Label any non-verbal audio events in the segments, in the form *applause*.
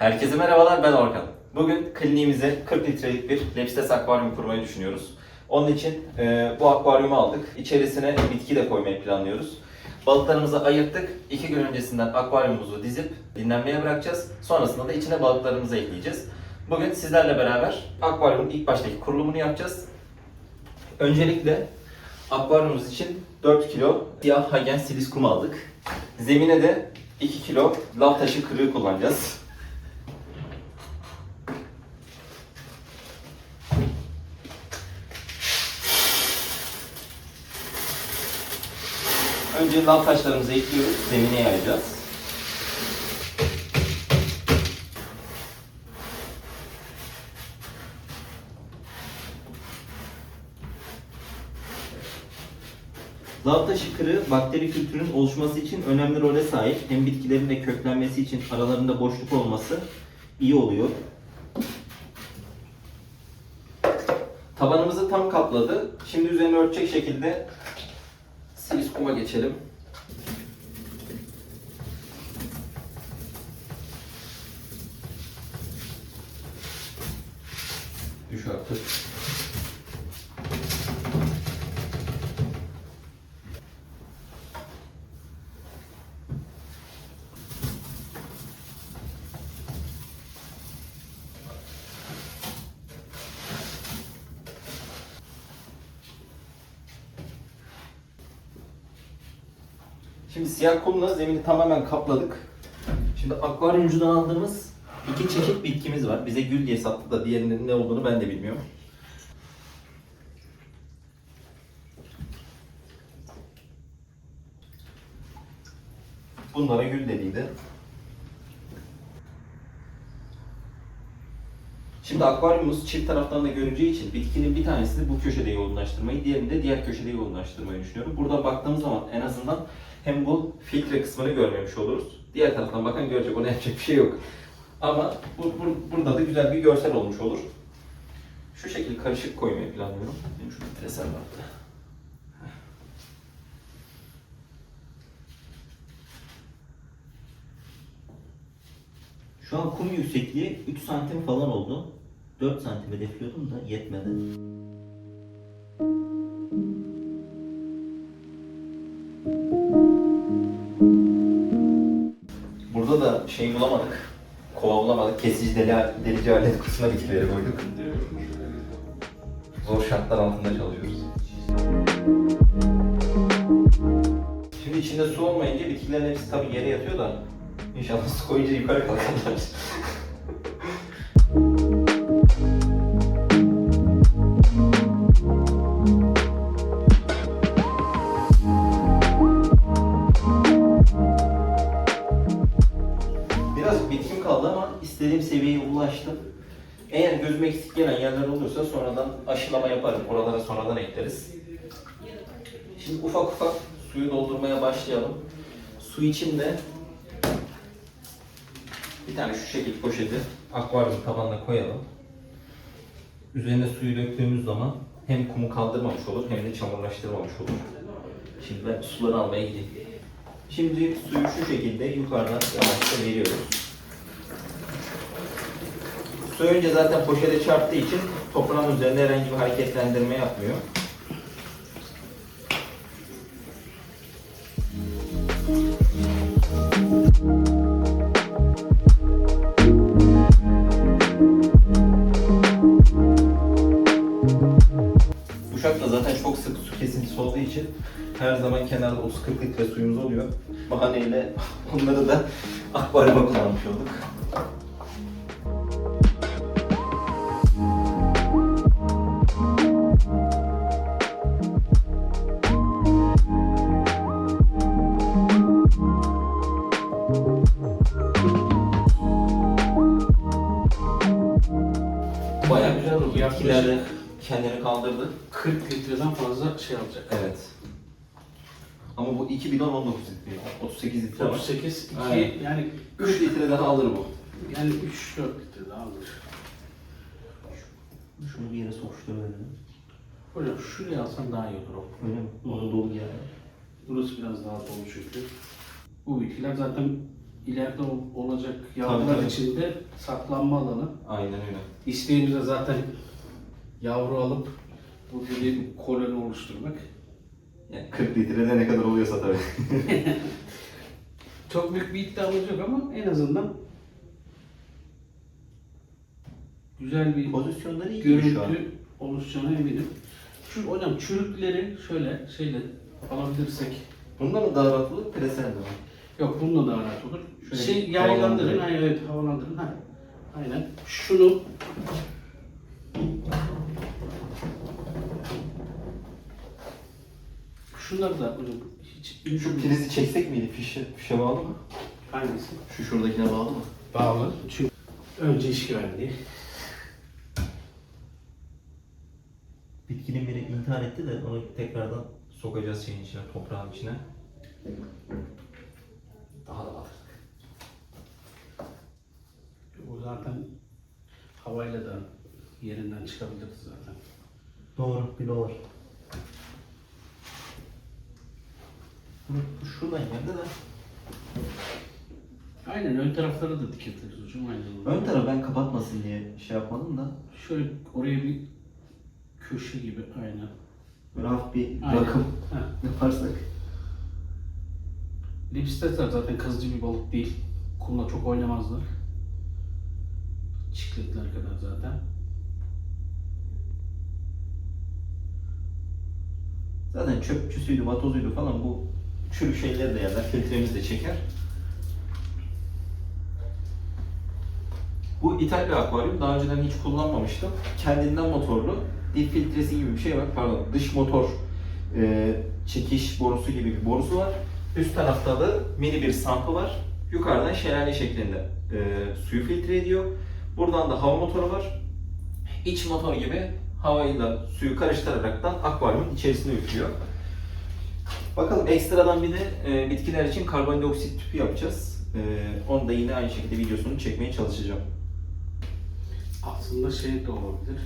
Herkese merhabalar ben Orkan. Bugün kliniğimize 40 litrelik bir Lepstes akvaryum kurmayı düşünüyoruz. Onun için e, bu akvaryumu aldık. İçerisine bitki de koymayı planlıyoruz. Balıklarımızı ayırttık. İki gün öncesinden akvaryumumuzu dizip dinlenmeye bırakacağız. Sonrasında da içine balıklarımızı ekleyeceğiz. Bugün sizlerle beraber akvaryumun ilk baştaki kurulumunu yapacağız. Öncelikle akvaryumumuz için 4 kilo siyah hagen silis kum aldık. Zemine de 2 kilo lav taşı kırığı kullanacağız. Önce lav taşlarımızı ekliyoruz, zemine yayacağız. Lav taşı kırığı bakteri kültürünün oluşması için önemli role sahip. Hem bitkilerin de köklenmesi için aralarında boşluk olması iyi oluyor. Tabanımızı tam kapladı. Şimdi üzerine örtecek şekilde silis geçelim. Düş artık. Şimdi siyah kumla zemini tamamen kapladık. Şimdi akvaryumcudan aldığımız iki çeşit bitkimiz var. Bize gül diye sattı da diğerinin ne olduğunu ben de bilmiyorum. Bunlara gül dediydi. Şimdi akvaryumumuz çift taraftan da görüneceği için bitkinin bir tanesini bu köşede yoğunlaştırmayı, diğerini de diğer köşede yoğunlaştırmayı düşünüyorum. Buradan baktığımız zaman en azından hem bu filtre kısmını görmemiş oluruz. Diğer taraftan bakan görecek, ona yapacak bir şey yok. Ama bu, bu- burada da güzel bir görsel olmuş olur. Şu şekilde karışık koymayı planlıyorum. Benim şurada treser vardı. Şu an kum yüksekliği 3 santim falan oldu. 4 santim hedefliyordum da yetmedi. Burada da şey bulamadık. Kova bulamadık. Kesici deli, delici alet kutusuna bitkileri koyduk. Zor şartlar altında çalışıyoruz. Şimdi içinde su olmayınca bitkilerin hepsi tabii yere yatıyor da inşallah su koyunca yukarı kalkarlar. Olursa sonradan aşılama yaparım. Oralara sonradan ekleriz. Şimdi ufak ufak suyu doldurmaya başlayalım. Su için de bir tane şu şekil poşeti akvaryum tabanına koyalım. Üzerine suyu döktüğümüz zaman hem kumu kaldırmamış olur hem de çamurlaştırmamış olur. Şimdi ben suları almaya gideyim. Şimdi suyu şu şekilde yukarıdan yavaşça veriyoruz. Su önce zaten poşete çarptığı için toprağın üzerinde herhangi bir hareketlendirme yapmıyor. Uşak'ta zaten çok sık su kesintisi olduğu için her zaman kenarda 30-40 litre suyumuz oluyor. Bahaneyle *laughs* onları da akvaryuma kullanmış olduk. Kendini kaldırdı. 40 litreden fazla şey alacak. Evet. Ama bu 2 bidon 19 litre. 38 litre var. 38, 2 Aynen. yani 3 litre daha alır bu. yani 3 4 litre daha alır. Şunu bir yere sokuşturuverelim. Hocam şuraya alsan daha iyi olur o. Öyle mi? Orada dolu yani. Burası biraz daha dolu çünkü. Bu bitkiler zaten ileride ol- olacak yavrular tabii. için de saklanma alanı. Aynen öyle. İsteğimiz de zaten yavru alıp bu bir koloni oluşturmak. Yani 40 litrede ne kadar oluyorsa tabii. *laughs* Çok büyük bir iddiamız yok ama en azından güzel bir Pozisyonları iyi gibi şu an. görüntü oluşacağına eminim. Şu hocam çürükleri şöyle şeyle alabilirsek Bunda mı daha rahat olur, presende mi? yok bununla daha rahat olur. Şöyle şey bir yaylandırın, havalandırın. ha, evet havalandırın. Ha. Aynen. Şunu Şunları da hocam hiç Şu prizi çeksek miydi? Fişe, fişe bağlı mı? hangisi? Şu şuradakine bağlı mı? Bağlı. Çünkü önce iş güvenliği. Bitkinin biri intihar etti de onu tekrardan sokacağız şeyin içine, toprağın içine. Daha da batırdık. O zaten havayla da yerinden çıkabilirdi zaten. Doğru, bir dolar. Şuradan geldi de. Aynen ön tarafları da dikebiliriz hocam aynen. Ön tarafı ben kapatmasın diye şey yapmadım da. Şöyle oraya bir köşe gibi aynen. Böyle hafif bir Aynen. bakım Ha. yaparsak. Lipstetler zaten kazıcı bir balık değil. Kumla çok oynamazlar. Çikletler kadar zaten. Zaten çöpçüsüydü, vatozuydu falan bu çürük şeyleri de yerler. Filtremiz de çeker. Bu İthal bir akvaryum. Daha önceden hiç kullanmamıştım. Kendinden motorlu. Dip filtresi gibi bir şey var. Pardon, dış motor e, çekiş borusu gibi bir borusu var. Üst tarafta da mini bir sampı var. Yukarıdan şelale şeklinde e, suyu filtre ediyor. Buradan da hava motoru var. İç motor gibi havayla suyu karıştıraraktan akvaryumun içerisine üflüyor. Bakalım ekstradan bir de e, bitkiler için karbondioksit tüpü yapacağız. E, onu da yine aynı şekilde videosunu çekmeye çalışacağım. Aslında şey de olabilir.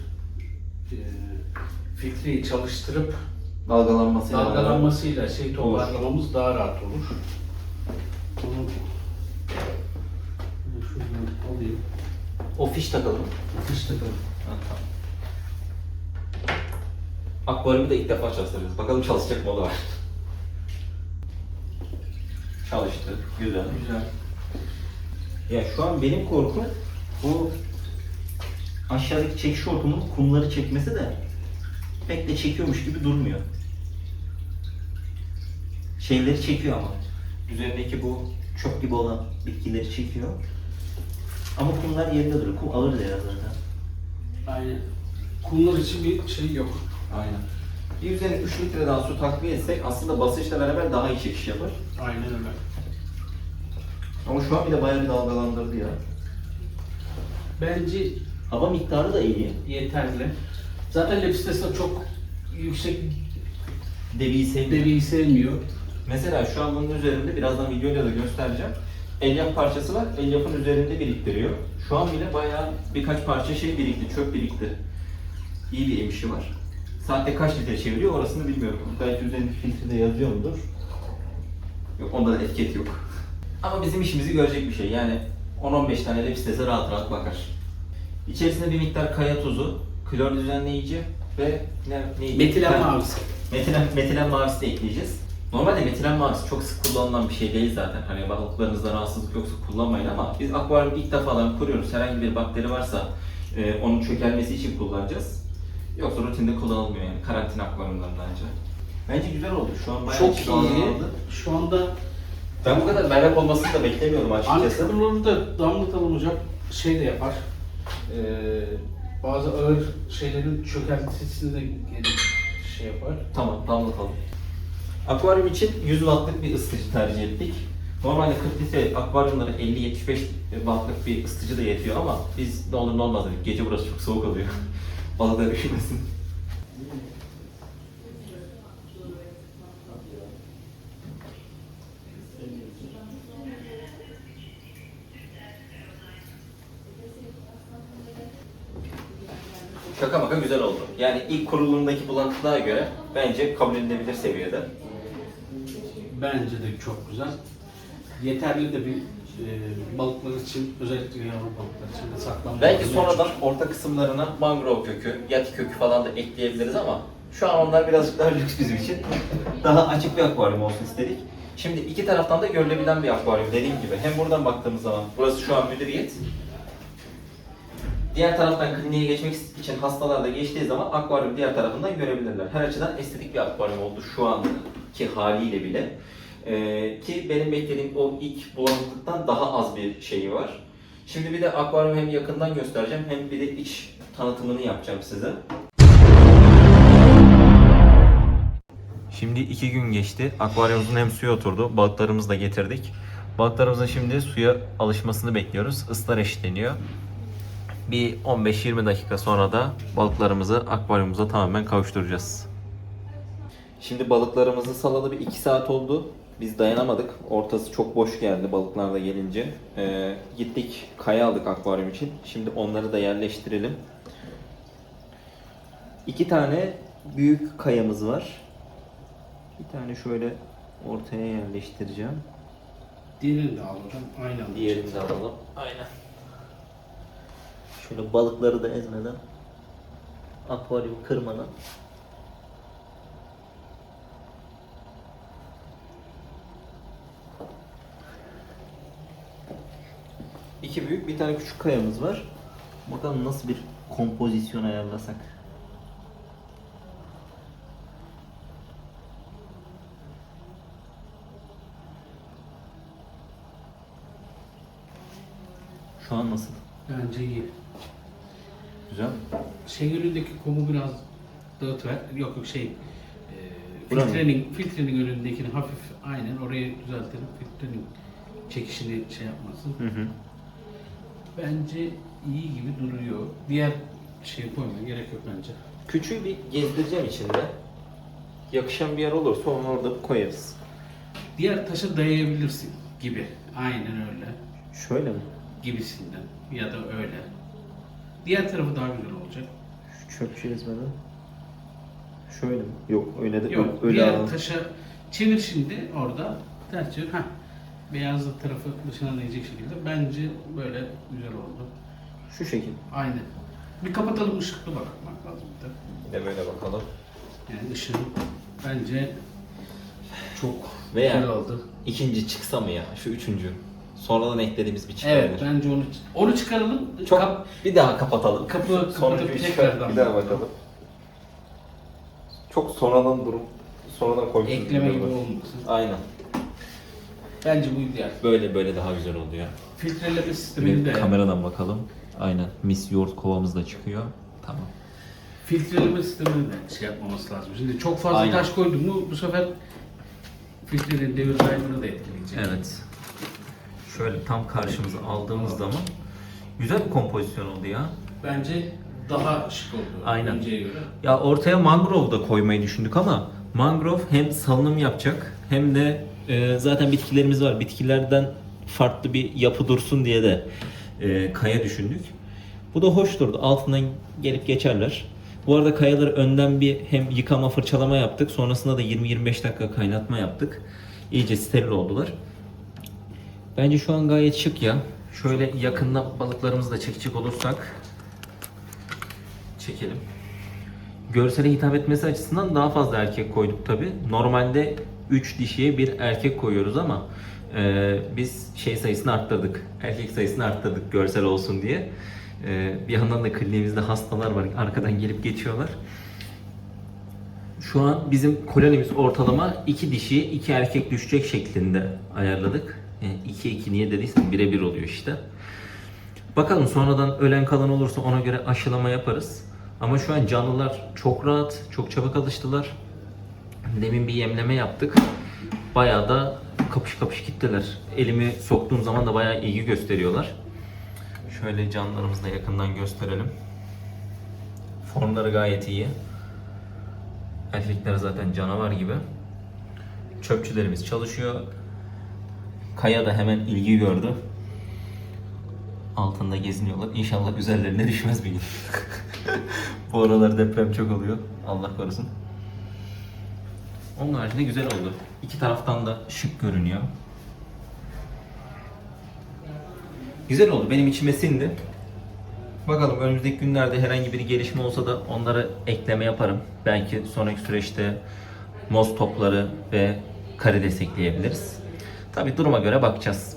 Ee, filtreyi çalıştırıp Dalgalanması dalgalanmasıyla şey toparlamamız daha rahat olur. Bunu şuradan alayım. O fiş takalım. Fiş takalım. Ha, tamam. Akvaryumu da ilk defa çalıştırıyoruz. Bakalım çalışacak mı o da var. Çalıştı. Güzel. Güzel. Ya şu an benim korkum bu aşağıdaki çekiş hortumunun kumları çekmesi de pek de çekiyormuş gibi durmuyor. Şeyleri çekiyor ama. Üzerindeki bu çöp gibi olan bitkileri çekiyor. Ama kumlar yerinde duruyor. Kum ağır ya zaten. Aynen. Kumlar için bir şey yok. Aynen. Bir üzerine 3 litre daha su takviye etsek aslında basınçla beraber daha iyi çekiş yapar. Aynen öyle. Ama şu an bile bayağı bir dalgalandırdı ya. Bence Hava miktarı da iyi. yeterli. Zaten Lepistes'e çok yüksek Debiyi sevdi. deviyi sevmiyor. Mesela şu an bunun üzerinde birazdan videoyla da göstereceğim. Elyaf parçası var. Elyafın üzerinde biriktiriyor. Şu an bile bayağı birkaç parça şey birikti, çöp birikti. İyi bir emişi var. Saatte kaç litre çeviriyor orasını bilmiyorum. Belki üzerindeki filtrede yazıyor mudur? Yok onda da etiket yok. Ama bizim işimizi görecek bir şey. Yani 10-15 tane lepistese rahat rahat bakar. İçerisinde bir miktar kaya tuzu, klor düzenleyici ve ne, neydi? Metilen mavisi. Metilen, metilen mavisi de ekleyeceğiz. Normalde metilen mavisi çok sık kullanılan bir şey değil zaten. Hani balıklarınızda rahatsızlık yoksa kullanmayın ama biz akvaryum ilk defadan kuruyoruz. Herhangi bir bakteri varsa e, onun çökelmesi için kullanacağız. Yoksa rutinde kullanılmıyor yani karantina akvaryumlarında ancak. Bence güzel oldu. Şu an bayağı Çok iyi. dalgalandı. Şu anda Ben bu kadar berrak olmasını da beklemiyordum açıkçası. antiklorları da damlatalım hocam. Şey de yapar. Ee, bazı ağır şeylerin çökeltisini de şey yapar. Tamam, damlatalım. Akvaryum için 100 wattlık bir ısıtıcı tercih ettik. Normalde 40 litre akvaryumlara 50-75 wattlık bir ısıtıcı da yetiyor ama biz ne olur ne olmaz dedik. Gece burası çok soğuk oluyor. Balıklar üşümesin. Şaka maka güzel oldu. Yani ilk kurulumdaki bulantılara göre bence kabul edilebilir seviyede. Bence de çok güzel. Yeterli de bir e, balıklar için özellikle yavru balıklar için de saklanma. Belki alanı sonradan mevcut. orta kısımlarına mangrove kökü, yaki kökü falan da ekleyebiliriz ama şu an onlar birazcık daha lüks bizim için. Daha açık bir akvaryum olsun istedik. Şimdi iki taraftan da görülebilen bir akvaryum dediğim gibi. Hem buradan baktığımız zaman burası şu an müdüriyet. Diğer taraftan kliniğe geçmek için hastalar da geçtiği zaman akvaryum diğer tarafından görebilirler. Her açıdan estetik bir akvaryum oldu şu anki haliyle bile. Ee, ki benim beklediğim o ilk bulanıklıktan daha az bir şeyi var. Şimdi bir de akvaryumu hem yakından göstereceğim hem bir de iç tanıtımını yapacağım size. Şimdi iki gün geçti. Akvaryumumuzun hem suya oturdu. Balıklarımızı da getirdik. Balıklarımızın şimdi suya alışmasını bekliyoruz. Islar eşitleniyor. Bir 15-20 dakika sonra da balıklarımızı akvaryumumuza tamamen kavuşturacağız. Şimdi balıklarımızı salalı bir 2 saat oldu. Biz dayanamadık. Ortası çok boş geldi balıklar da gelince. Ee, gittik kaya aldık akvaryum için. Şimdi onları da yerleştirelim. İki tane büyük kayamız var. Bir tane şöyle ortaya yerleştireceğim. Diğerini de alalım. Aynı anda. Diğerini de alalım. Aynen. Şöyle balıkları da ezmeden, akvaryum kırmadan. İki büyük, bir tane küçük kayamız var. Bakalım nasıl bir kompozisyon ayarlasak. Şu an nasıl? Bence iyi. Güzel mi? Şey önündeki kumu biraz dağıtıver. Yok yok şey. E, filtrenin, filtrenin önündekini hafif aynen oraya düzeltelim. Filtrenin çekişini şey yapmasın. Hı hı. Bence iyi gibi duruyor. Diğer şey koymaya gerek yok bence. Küçüğü bir gezdireceğim içinde. Yakışan bir yer olursa onu orada koyarız. Diğer taşa dayayabilirsin gibi. Aynen öyle. Şöyle mi? Gibisinden. Ya da öyle. Diğer tarafı daha güzel olacak. Şu çöpçü ezmeden. Şöyle mi? Yok öyle de Yok, öyle diğer alalım. taşa çevir şimdi orada. Ters çevir. Heh. Beyazlı tarafı dışına değecek şekilde. Bence böyle güzel oldu. Şu şekil. Aynen. Bir kapatalım ışıklı bakmak lazım bir de. De böyle bakalım. Yani ışığın bence çok Veya- güzel oldu. İkinci çıksa mı ya? Şu üçüncü. Sonradan eklediğimiz bir çıkabilir. Evet bence onu onu çıkaralım. Çok Kap- bir daha kapatalım. Kapı kapatıp çıkar, tekrardan bir daha bakalım. Çok sonradan durum. Sonradan koymuşuz. ekleme gibi olmasın. Aynen. Bence bu ideal. Böyle böyle daha güzel oluyor. Filtreleme sistemini de kameradan bakalım. Aynen. Mis yoğurt kovamız da çıkıyor. Tamam. filtreleme sistemini de şey yapmaması lazım. Şimdi çok fazla Aynen. taş koydun mu bu sefer filtrenin devir daimini de etkileyecek. Evet. Şöyle tam karşımıza aldığımız zaman güzel bir kompozisyon oldu ya. Bence daha şık oldu. Aynen. Önceye göre. Ya ortaya mangrove da koymayı düşündük ama mangrove hem salınım yapacak hem de e, zaten bitkilerimiz var. Bitkilerden farklı bir yapı dursun diye de e, kaya düşündük. Bu da hoş durdu. Altından gelip geçerler. Bu arada kayaları önden bir hem yıkama fırçalama yaptık. Sonrasında da 20-25 dakika kaynatma yaptık. İyice steril oldular. Bence şu an gayet şık ya. Şöyle yakından balıklarımızı da çekecek olursak çekelim. Görsele hitap etmesi açısından daha fazla erkek koyduk tabi. Normalde 3 dişiye bir erkek koyuyoruz ama e, biz şey sayısını arttırdık. Erkek sayısını arttırdık görsel olsun diye. E, bir yandan da kliniğimizde hastalar var. Arkadan gelip geçiyorlar. Şu an bizim kolonimiz ortalama 2 dişi, 2 erkek düşecek şeklinde ayarladık. 2-2 niye dediysem birebir oluyor işte. Bakalım sonradan ölen kalan olursa ona göre aşılama yaparız. Ama şu an canlılar çok rahat, çok çabuk alıştılar. Demin bir yemleme yaptık. Bayağı da kapış kapış gittiler. Elimi soktuğum zaman da bayağı ilgi gösteriyorlar. Şöyle canlılarımızı da yakından gösterelim. Formları gayet iyi. Erkekler zaten canavar gibi. Çöpçülerimiz çalışıyor. Kaya da hemen ilgi gördü. Altında geziniyorlar. İnşallah üzerlerine düşmez bir gün. *laughs* Bu aralar deprem çok oluyor. Allah korusun. Onun haricinde güzel oldu. İki taraftan da şık görünüyor. Güzel oldu. Benim içime sindi. Bakalım önümüzdeki günlerde herhangi bir gelişme olsa da onları ekleme yaparım. Belki sonraki süreçte moz topları ve karides ekleyebiliriz. Tabi duruma göre bakacağız.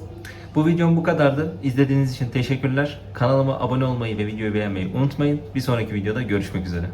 Bu videom bu kadardı. İzlediğiniz için teşekkürler. Kanalıma abone olmayı ve videoyu beğenmeyi unutmayın. Bir sonraki videoda görüşmek üzere.